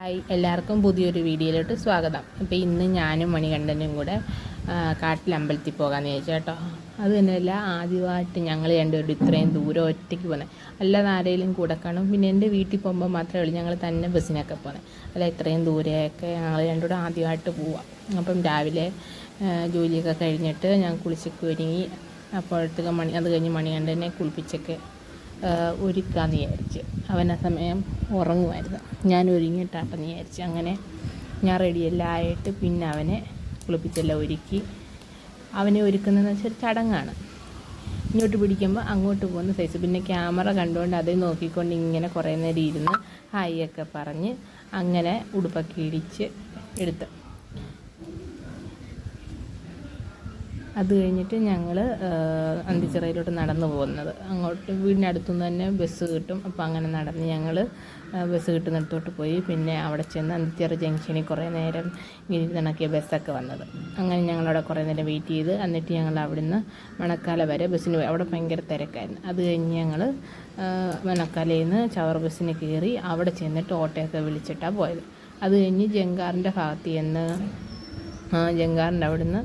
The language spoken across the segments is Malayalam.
ഹായ് എല്ലാവർക്കും പുതിയൊരു വീഡിയോയിലോട്ട് സ്വാഗതം. അപ്പോൾ ഇന്ന് ഞാനും മണികണ്ഠനും കൂടെ കാട്ടിൽ അമ്പലത്തിൽ പോകാമെന്ന് ചോദിച്ചു കേട്ടോ. അത് തന്നെയല്ല ആദ്യമായിട്ട് ഞങ്ങൾ രണ്ടുപേരും ഇത്രയും ദൂരം ഒറ്റയ്ക്ക് പോകുന്നത് അല്ലാതെ ആരെങ്കിലും കൂടെ കാണും. പിന്നെ എന്റെ വീട്ടിൽ പോകുമ്പോൾ മാത്രമേ ഉള്ളൂ ഞങ്ങൾ തന്നെ ബസ്സിനൊക്കെ പോകുന്നത് അല്ല ഇത്രയും ദൂരെയൊക്കെ ഞങ്ങൾ രണ്ടുകൂടെ ആദ്യമായിട്ട് പോവാം. അപ്പം രാവിലെ ജോലിയൊക്കെ കഴിഞ്ഞിട്ട് ഞാൻ കുളിച്ചൊക്കെ ഒരുങ്ങി അപ്പോഴത്തേക്ക് മണി അത് കഴിഞ്ഞ് മണികണ്ഠനെ കുളിപ്പിച്ചൊക്കെ ഒരുക്കാന്ന് വിചാരിച്ച്. അവൻ ആ സമയം ഉറങ്ങുമായിരുന്നു. ഞാൻ ഒരുങ്ങിയിട്ടാട്ടെന്ന് വിചാരിച്ച്. അങ്ങനെ ഞാൻ റെഡിയെല്ലാം ആയിട്ട് പിന്നെ അവനെ കുളിപ്പിച്ചെല്ലാം ഒരുക്കി. അവനെ ഒരുക്കുന്നതെന്ന് വെച്ചാൽ ചടങ്ങാണ്. ഇങ്ങോട്ട് പിടിക്കുമ്പോൾ അങ്ങോട്ട് പോകുന്ന സൈസ് പിന്നെ ക്യാമറ കണ്ടുകൊണ്ട് അതേ നോക്കിക്കൊണ്ട് ഇങ്ങനെ കുറേ നേരം ഇരുന്ന് ഹായ് ഒക്കെ പറഞ്ഞ് അങ്ങനെ ഉടുപ്പൊക്കെ ഇടിച്ച് എടുത്ത്. അത് കഴിഞ്ഞിട്ട് ഞങ്ങൾ അന്തിച്ചിറയിലോട്ട് നടന്നു പോകുന്നത്. അങ്ങോട്ട് വീടിനടുത്തുനിന്ന് തന്നെ ബസ് കിട്ടും. അപ്പോൾ അങ്ങനെ നടന്ന് ഞങ്ങൾ ബസ് കിട്ടുന്നിടത്തോട്ട് പോയി. പിന്നെ അവിടെ ചെന്ന് അന്തിച്ചിറ ജംഗ്ഷനിൽ കുറേ നേരം ഇരുന്നിണക്കിയ ബസ്സൊക്കെ വന്നത്. അങ്ങനെ ഞങ്ങളവിടെ കുറേ നേരം വെയിറ്റ് ചെയ്ത് എന്നിട്ട് ഞങ്ങൾ അവിടുന്ന് മണക്കാല വരെ ബസ്സിന് പോയി. അവിടെ ഭയങ്കര തിരക്കായിരുന്നു. അത് കഴിഞ്ഞ് ഞങ്ങൾ മണക്കാലയിൽ നിന്ന് ചവർ ബസ്സിന് കയറി അവിടെ ചെന്നിട്ട് ഓട്ടോയൊക്കെ വിളിച്ചിട്ടാണ് പോയത്. അത് കഴിഞ്ഞ് ജങ്കാറിന്റെ ഭാഗത്ത് ചെന്ന് ജങ്കാറിന്റെ അവിടുന്ന്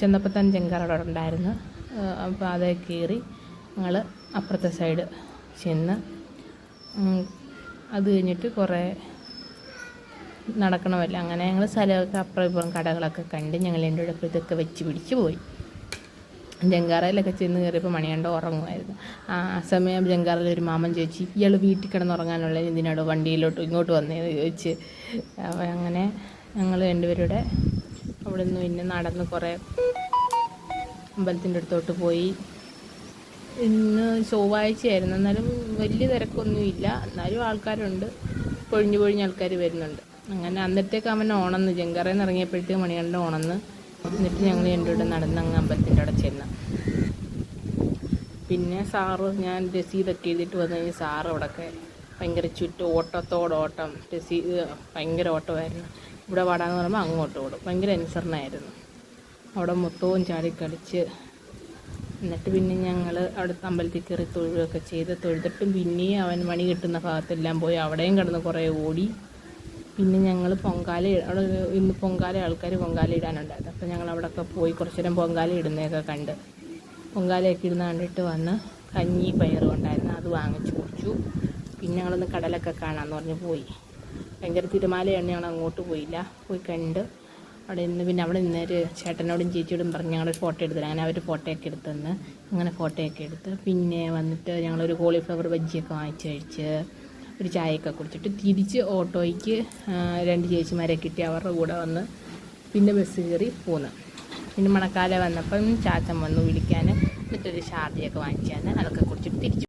ചെന്നപ്പോൾ തന്നെ ജങ്കാർ അവിടെ ഉണ്ടായിരുന്നു. അപ്പോൾ അതേ കയറി ഞങ്ങൾ അപ്പുറത്തെ സൈഡ് ചെന്ന് അത് കഴിഞ്ഞിട്ട് കുറേ നടക്കണമല്ല. അങ്ങനെ ഞങ്ങൾ സ്ഥലമൊക്കെ അപ്പുറം ഇപ്പുറം കടകളൊക്കെ കണ്ട് ഞങ്ങൾ എന്റെ കൂടെ ഇതൊക്കെ വെച്ച് പിടിച്ച് പോയി. ജങ്കാറയിലൊക്കെ ചെന്ന് കയറിയപ്പോൾ മണിയണ്ട ഉറങ്ങുമായിരുന്നു. ആ സമയം ജങ്കാറയിൽ ഒരു മാമൻ ചോദിച്ചു ഇയാൾ വീട്ടിൽ കിടന്നുറങ്ങാനുള്ള? എന്തിനാണോ വണ്ടിയിലോട്ട് ഇങ്ങോട്ട് വന്നേന്ന് ചോദിച്ച്. അങ്ങനെ ഞങ്ങൾ രണ്ടുപേരുടെ അവിടെ നിന്ന് പിന്നെ നടന്ന് കുറേ അമ്പലത്തിന്റെ അടുത്തോട്ട് പോയി. ഇന്ന് ചൊവ്വാഴ്ചയായിരുന്നു. എന്നാലും വലിയ തിരക്കൊന്നുമില്ല. എന്നാലും ആൾക്കാരുണ്ട്. പൊഴിഞ്ഞു പൊഴിഞ്ഞ് ആൾക്കാർ വരുന്നുണ്ട്. അങ്ങനെ അന്നത്തേക്ക് അവൻ ഓണന്ന് ജങ്കറയിൽ നിന്ന് ഇറങ്ങിയപ്പോഴത്തേക്ക് മണികണ്ഠ ഓണന്ന് എന്നിട്ട് ഞങ്ങൾ എന്റെ കൂടെ നടന്ന് അങ്ങ് അമ്പലത്തിന്റെ അവിടെ ചെന്ന്. പിന്നെ സാറ് ഞാൻ രസീതൊക്കെ എഴുതിയിട്ട് വന്നു കഴിഞ്ഞാൽ സാറ് അവിടെയൊക്കെ ഭയങ്കര ചുറ്റും ഓട്ടത്തോട് ഓട്ടം രസീത് ഭയങ്കര ഓട്ടമായിരുന്നു. ഇവിടെ വാടാന്ന് പറയുമ്പോൾ അങ്ങോട്ട് ഓടും. ഭയങ്കര അനുസരണമായിരുന്നു അവിടെ മൊത്തവും ചാടി കളിച്ച് എന്നിട്ട് പിന്നെ ഞങ്ങൾ അവിടെ അമ്പലത്തിൽ കയറി തൊഴുകയൊക്കെ ചെയ്ത് തൊഴുതിട്ടും പിന്നെയും അവൻ മണി കിട്ടുന്ന ഭാഗത്തെല്ലാം പോയി അവിടെയും കിടന്ന് കുറേ ഓടി. പിന്നെ ഞങ്ങൾ പൊങ്കാല അവിടെ ഇന്ന് പൊങ്കാല ആൾക്കാർ പൊങ്കാല ഇടാനുണ്ടായിരുന്നു. അപ്പോൾ ഞങ്ങൾ അവിടെയൊക്കെ പോയി കുറച്ച് നേരം പൊങ്കാല ഇടുന്നതൊക്കെ കണ്ട്. പൊങ്കാലയൊക്കെ ഇടുന്ന കണ്ടിട്ട് വന്ന് കഞ്ഞി പയറും ഉണ്ടായിരുന്നു. അത് വാങ്ങിച്ചു കുടിച്ചു. പിന്നെ ഞങ്ങളൊന്ന് കടലൊക്കെ കാണാമെന്ന് പറഞ്ഞ് പോയി. ഭയങ്കര തിരുമാല ഞങ്ങൾ അങ്ങോട്ട് പോയില്ല. പോയി കണ്ട് അവിടെ നിന്ന് പിന്നെ അവിടെ നിന്നൊരു ചേട്ടനോടും ചേച്ചിയോടും പറഞ്ഞ് ഞങ്ങളൊരു ഫോട്ടോ എടുത്തില്ല അങ്ങനെ അവർ ഫോട്ടോയൊക്കെ എടുത്ത് തന്ന് അങ്ങനെ ഫോട്ടോയൊക്കെ എടുത്ത് പിന്നെ വന്നിട്ട് ഞങ്ങളൊരു കോളിഫ്ലവർ ബജ്ജിയൊക്കെ വാങ്ങിച്ച് കഴിച്ച് ഒരു ചായയൊക്കെ കുടിച്ചിട്ട് തിരിച്ച് ഓട്ടോയ്ക്ക് രണ്ട് ചേച്ചിമാരെ കിട്ടി. അവരുടെ കൂടെ വന്ന് പിന്നെ ബസ് കയറി പോന്നു. പിന്നെ മണക്കാലം വന്നപ്പം ചാച്ചൻ വന്നു വിളിക്കാൻ മറ്റൊരു ഷാർജയൊക്കെ വാങ്ങിച്ചാൽ അതൊക്കെ കുടിച്ചിട്ട് തിരിച്ചു